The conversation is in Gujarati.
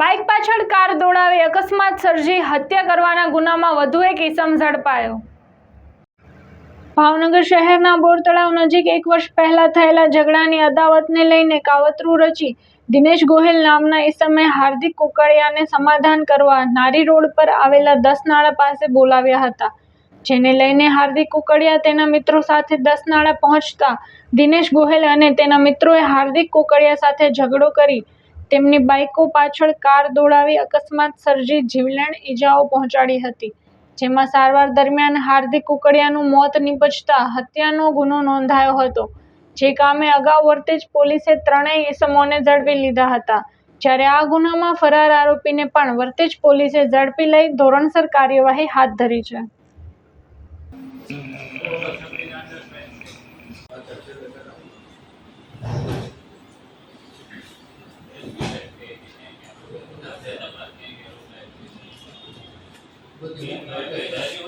બાઇક પાછળ કાર દોડાવી અકસ્માત સર્જી હત્યા કરવાના ગુનામાં વધુ એક ઇસમ ઝડપાયો. ભાવનગર શહેરના બોર તળાવ નજીક એક વર્ષ પહેલા થયેલા ઝઘડાની અદાવતને લઈને કાવતરું રચી દિનેશ ગોહિલ નામના ઈસમે હાર્દિક કુકડિયાને સમાધાન કરવા નારી રોડ પર આવેલા દસ નાળા પાસે બોલાવ્યા હતા, જેને લઈને હાર્દિક કુકડિયા તેના મિત્રો સાથે દસ નાળા પહોંચતા દિનેશ ગોહિલ અને તેના મિત્રોએ હાર્દિક કુકડિયા સાથે ઝઘડો કરી તેમની બાઇકો પાછળ કાર દોડાવી અકસ્માત સર્જી જીવલેણ ઈજાઓ પહોંચાડી હતી, જેમાં સારવાર દરમિયાન હાર્દિક કુકડિયાનું મોત નીપજતા હત્યાનો ગુનો નોંધાયો હતો. જે કામે અગાઉ વર્તેજ પોલીસે ત્રણેય ઇસમોને ઝડપી લીધા હતા. જ્યારે આ ગુનામાં ફરાર આરોપીને પણ વર્તેજ પોલીસે ઝડપી લઈ ધોરણસર કાર્યવાહી હાથ ધરી છે. Bất cứ.